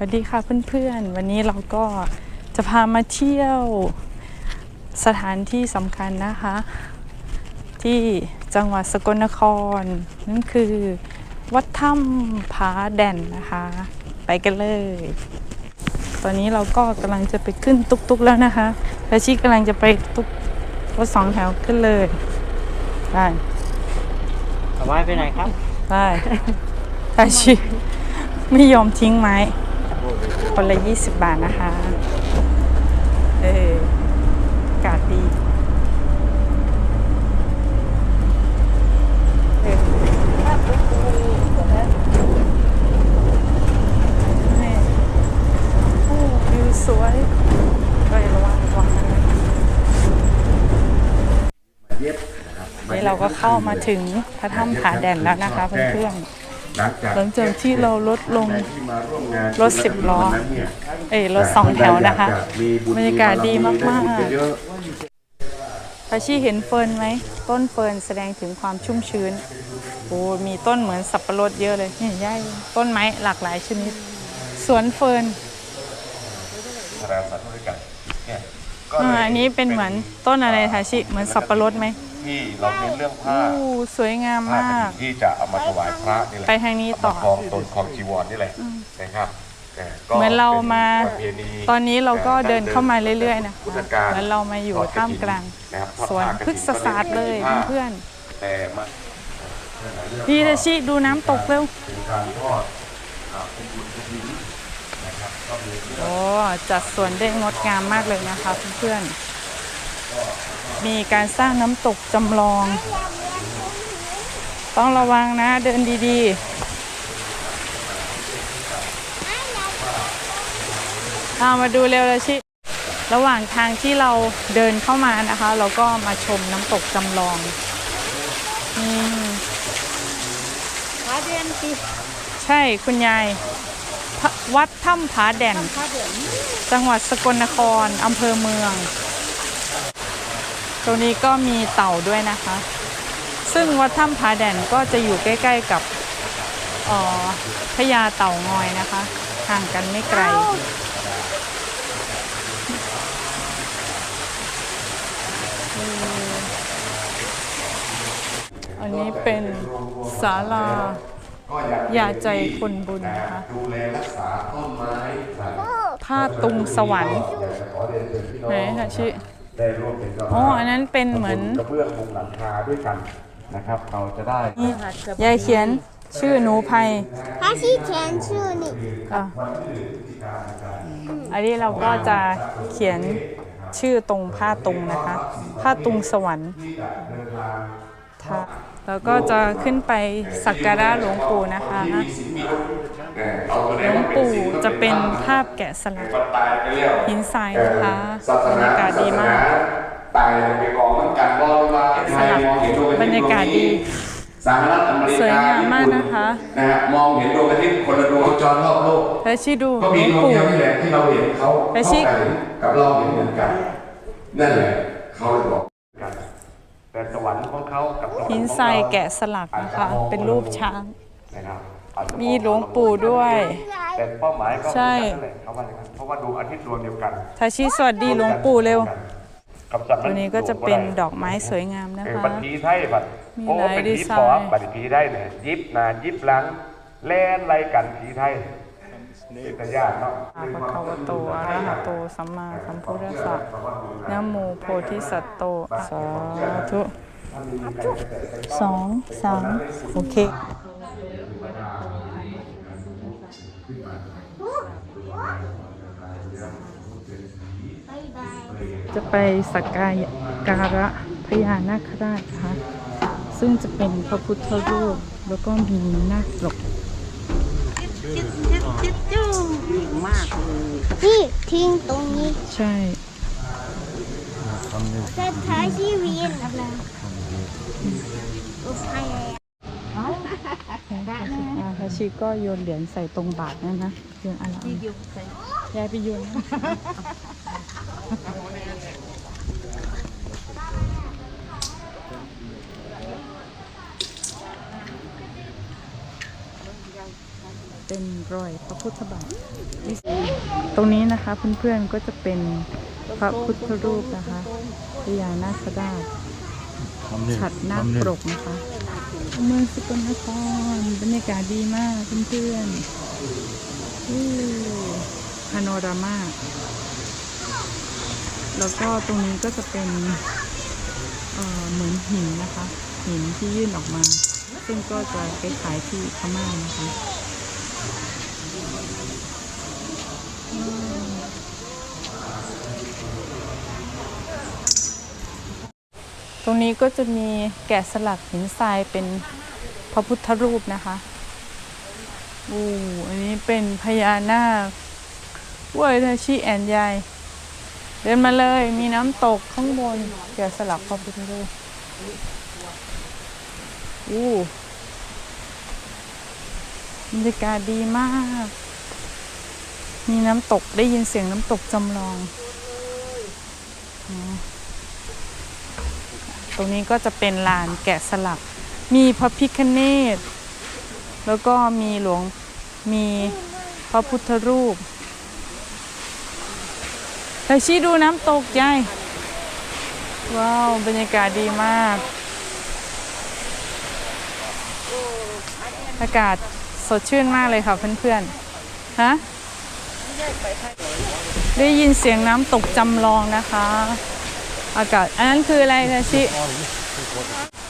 สวัสดีค่ะเพื่อนๆ วันนี้เราก็จะพามาเที่ยวสถานที่สำคัญนะคะ ที่จังหวัดสกลนคร นั่นคือวัดถ้ำผาแด่นนะคะ ไปกันเลย ตอนนี้เราก็กำลังจะไปขึ้นตุกๆแล้วนะคะและชิกำลังจะไปตุกรถสองแถวขึ้นเลยได้เอาไม้ไปไหนครับได้แต่ชิไม่ยอมทิ้งไม้ คนละ 20 บาทนะคะ เอออากาศดีเออนี่โอ้วิวสวยเฮ้ยระวังระวังนะนี่เราก็เข้ามาถึงพระถ้ำผาแด่นแล้วนะคะเพื่อนๆ หลังจากหลังจากที่เราลดลงที่มาร่วมงานรถสิบล้อวันนั้นเนี่ยเอ้ยรถสองแถวนะคะมีบุญบรรยากาศดีมากๆได้บุญเยอะพาชีเห็นเฟิร์นไหมต้นเฟิร์นแสดงถึงความชุ่มชื้นโอ้มีต้นเหมือนสับปะรดเยอะเลยนี่ย่ายต้นไม้หลากหลายชนิด สวนเฟิร์นพระราสาธุด้วยกันเนี่ยก็อ่าเลยอันนี้เป็นเหมือนต้นอะไรทาชิเหมือนสับปะรดไหม ที่เราเน้นเรื่องผ้าอู้สวยงามผ้ามาก ที่จะเอามาถวายพระนี่แหละไปทางนี้ต่อเามาคลองตนคลองจีวรนี่แหละนะครับแต่ก็เหมือนเรามา ป็ประเพณีตอนนี้เราก็เดินเข้ามาเรื่อย ๆ นะคะพุทธกาลเหมือนเรามาอยู่ท่ามกลางนะครับทอดสวนผ้ากฐิพฤกษศาสตร์เลยผ้าเพื่อนแต่มาๆพี่ทาชิดูน้ำตกเร็ว เป็นการทอดอ่าเป็นบุญกฐินนะครับก็มีโอ้จัดสวนได้งดงามมากเลยนะคะเพื่อนๆ มีการสร้างน้ำตกจำลอง ต้องระวังนะเดินดีๆเอามาดูเร็วเลยชิ ระหว่างทางที่เราเดินเข้ามานะคะ เราก็มาชมน้ำตกจำลองนี่ใช่คุณยาย วัดถ้ำผาแด่นจังหวัดสกลนครอำเภอเมือง ตรงนี้ก็มีเต่าด้วยนะคะ ซึ่งวัดถ้ำผาแด่นก็จะอยู่ใกล้ ๆกับเอ่อพญาเต่างอยนะคะ ห่างกันไม่ไกล อันนี้เป็นศาลาก็อยากยาใจคนบุญนะคะดูแลรักษาต้นไม้ครับผ้าตุงสวรรค์อยากจะขอเรียนเชิญพี่น้องไหนค่ะชิ ได้ร่วมเป็นเจ้าภาพ อ๋ออันนั้นเป็นเหมือน กระเบื้องมุงหลังคาด้วยกันนะครับ เราจะได้ นี่ยายเขียนชื่อหนูภัย 他是天助你。 อ่ะอันนี้เราก็จะเขียนชื่อตรงผ้าตุงนะคะ ผ้าตุงสวรรค์ค่ะแล้วก็จะขึ้นไปสักการะหลวงปู่นะคะ หลวงปู่จะเป็นภาพแกะสลักตายไปแล้วหินทรายนะคะบรรยากาศดีมากตายไปกองมันกันว่าว่าสลับบรรยากาศดีสหรัฐอเมริกาสวยงามมากนะคะนะฮะมองเห็นดวงอาทิตย์คนละดวงจรรอบโลกแล้วชี้ดูหก็ลมีวงดวงปู่เดียวนี่แหละที่เราเห็นเขาไปชิเข้ากันกับเราเห็นเหมือนกัน นั่นแหละเขาเลยบอกกันแต่สวรรค์ของเขากับสวรรค์ของเราหินทรายแกะสลักนะคะเป็นรูปช้างนะครับอาจจะ มีหลวงปู่ด้วย แต่เป้าหมายก็ใช่เหมือนกันนั่นแหละเขาว่าอย่างนั้นเพราะว่าดวงอาทิตย์ดวงเดียวกันทาชิสวัสดีหลวงปู่เร็วคำสั่งตัวนี้ก็จะเป็นดอกไม้สวยงามนะเออคะ บัตรผีไทยบัตรมีโอ้หลายเป็นดีผีไซปอบน์บัตรผีได้เนี่ยยิบหนายิบหลัง แล่นไรกันผีไทยเป็นตาญาติเนาะ อาภะคะวะโตอะระหะโต สัมมาสัมพุทธัสสะนะโมโพธิสัตว์โตสาธุสองสามโอเค จะไปสักการะพญานาคราชนะคะซึ่งจะเป็นพระพุทธรูปแล้วก็มีนาคปลกนี่ทิ้งตรงนี้ ใช่แต่ท้ายที่วียนอะไรโอ้ย อาทาชิก็โยนเหรียญใส่ตรงบาทนั่นนะโยนอะไรยายไปโยนนะเป็นรอยพระพุทธบาท ตรงนี้นะคะเพื่อนๆก็จะเป็นพระพุทธรูปนะคะพญานาคราช ฉัดนาคปรกนะคะเมืองสกลนครบรรยากาศดีมากเพื่อนๆอู้พาโนรามา แล้วก็ตรงนี้ก็จะเป็นเอ่อเหมือนหินนะคะ หินที่ยื่นออกมา ซึ่งก็จะคล้ายๆที่พม่านะคะ รงนี้ก็จะมีแกะสลักหินทรายเป็นพระพุทธรูปนะคะโอ้อันนี้เป็นพญานาคเว้ยทาชิแอนยายเดินมาเลยมีน้ำตกข้างบนแกะสลักพระพุทธรูปอู้บรรยากาศดีมาก มีน้ำตกได้ยินเสียงน้ำตกจำลอง ตรงนี้ก็จะเป็นลานแกะสลัก มีพระพิคเนตแล้วก็มีหลวงมีพระพุทธรูปแต่ชี้ดูน้ำตกยายว้าวบรรยากาศดีมาก อากาศสดชื่นมากเลยค่ะเพื่อนๆ ฮะ ได้ยินเสียงน้ำตกจำลองนะคะ อากาศอันนั้นคืออะไรนะชิ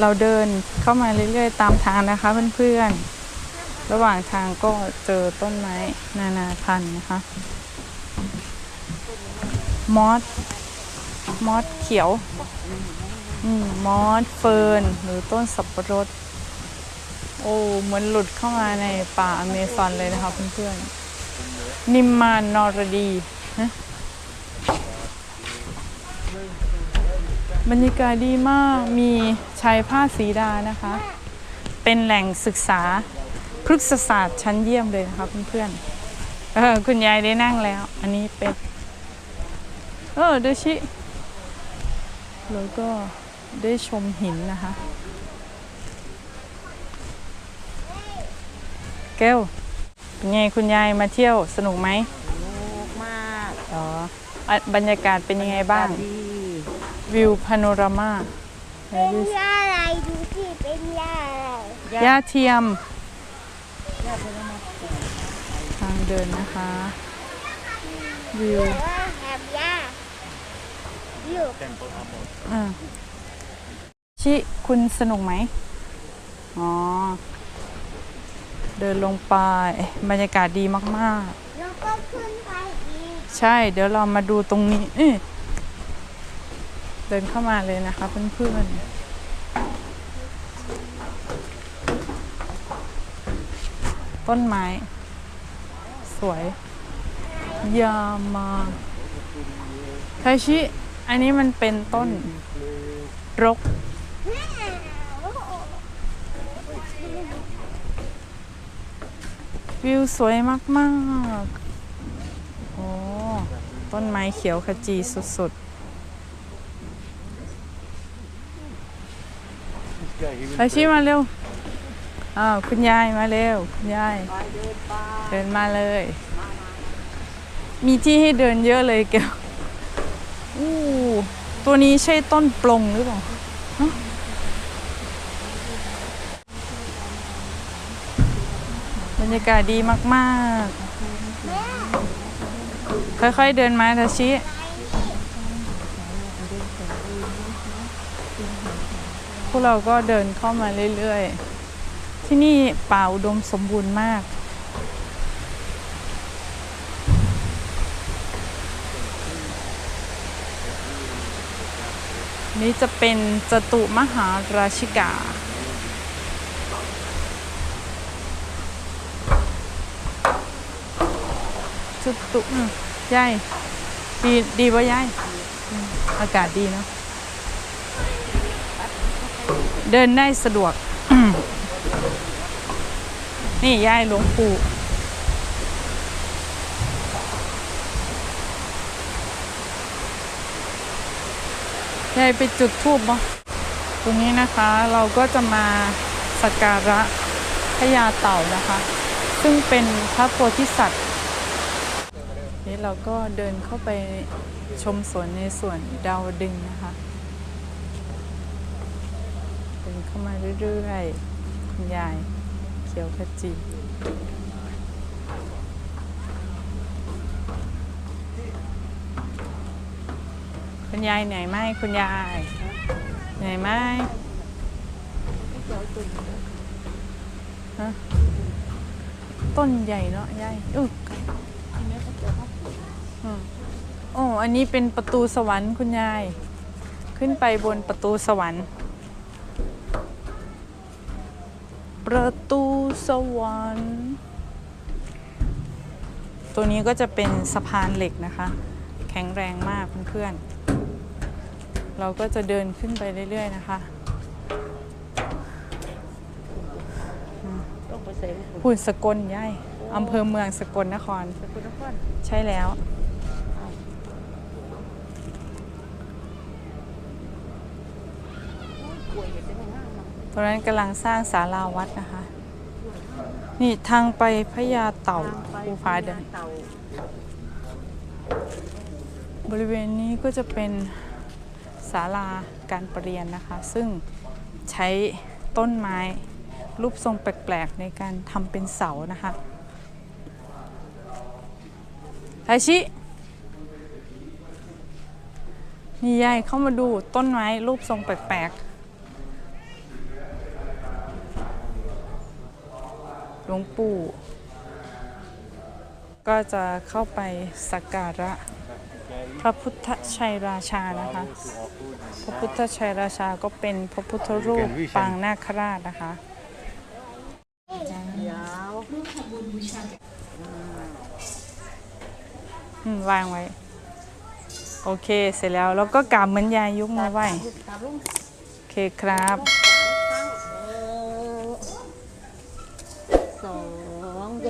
เราเดินเข้ามาเรื่อยๆ ตามทางนะคะเพื่อนๆ ระหว่างทางก็เจอต้นไม้นานาพันธุ์นะคะ มอส มอสเขียวอมมอสเฟิร์นหรือต้นสับปะรด โอ้เหมือนหลุดเข้ามาในป่าอเมซอนเลยนะคะเพื่อนๆ นิมมานนอรดีฮะ บรรยากาศดีมากมีชายผ้าสีดานะคะ เป็นแหล่งศึกษาพฤกษศาสตร์ชั้นเยี่ยมเลยนะคะเพื่อนๆเออคุณยายได้นั่งแล้ว อันนี้เป็น เออเดชิ แล้วก็ได้ชมหินนะคะ แก้วเป็นไงคุณยายมาเที่ยวสนุกไหมมากอ๋ออะบรรยากาศเป็นยังไงบ้างดี วิวพาโนรามาเป็นยาอะไรดูสิเป็นยาอะไรหญ้าเทียมทางเดินนะคะวิวแต่ว่าแฮมยาอยู่อะชิคุณสนุกไหมอ๋อ เดินลงไปบรรยากาศดีมากแล้วก็ขึ้นไปอีกๆใช่ เดี๋ยวเรามาดูตรงนี้เอ้ยเดินเข้ามาเลยนะคะเพื่อนๆต้นไม้ สวย ยามาไทชิ อันนี้มันเป็นต้น รก วิวสวยมาก ๆ โอ้ ต้นไม้เขียวขจีสุด ๆ ไทชิมาเร็ว อ้าวคุณยายมาเร็วคุณยาย เดินมาเลย มีที่ให้เดินเยอะเลยเกลอู้ตัวนี้ใช่ต้นปลงหรือเปล่าบรรยากาศดีมาก ๆ ค่อย ๆ เดินมาทาชิ วกเราก็เดินเข้ามาเรื่อยๆ ที่นี่ป่าอุดมสมบูรณ์มาก นี่จะเป็นจตุมหาราชิกาจตุอืมยายดีดีป่ะยายอากาศดีเนาะ เดินได้สะดวก นี่ยายหลวงปู่ยายไปจุดทูบบ่ตรงนี้นะคะเราก็จะมาสักการะพญาเต่านะคะซซึ่งเป็นพระโพธิสัตว์ นี่เราก็เดินเข้าไปชมสวนในสวนดาวดึงนะคะ เดินเข้ามาเรื่อยๆ คุณยายเขียวขจีคุณยายเหนื่อยไหมคุณยายเหนื่อยไหมฮะต้นใหญ่เนาะยายอุ๊ยอืออันนี้เป็นประตูสวรรค์คุณยาย ขึ้นไปบนประตูสวรรค์ ประตูสวรรค์ตัวนี้ก็จะเป็นสะพานเหล็กนะคะ แข็งแรงมากเพื่อนๆ เราก็จะเดินขึ้นไปเรื่อยๆนะคะต้องไปใส่บุญพูนสกลย่ายอำเภอเมืองสกลนคร สกุลนคร ใช่แล้ว ป่วยอยู่ที่ไหนห้างเนาะ ตอนนั้นกำลังสร้างศาลาวัดนะคะ นี่ทางไปพญาเต่าภูผาเดินบริเวณนี้ก็จะเป็นศาลาการประเรียนนะคะ ซึ่งใช้ต้นไม้รูปทรงแปลกๆ ในการทำเป็นเสานะคะไอชิ นี่ยายเข้ามาดูต้นไม้รูปทรงแปลกๆ หลวงปู่ ก็จะเข้าไปสักการะพระพุทธชัยราชานะคะ พระพุทธชัยราชาก็เป็นพระพุทธรูปปางนาคราชนะคะยาวอืมวางไว้ โอเคเสร็จแล้ว แล้วก็กราบเหมือนยายยุกมาไหว้ตามลุงโอเคครับต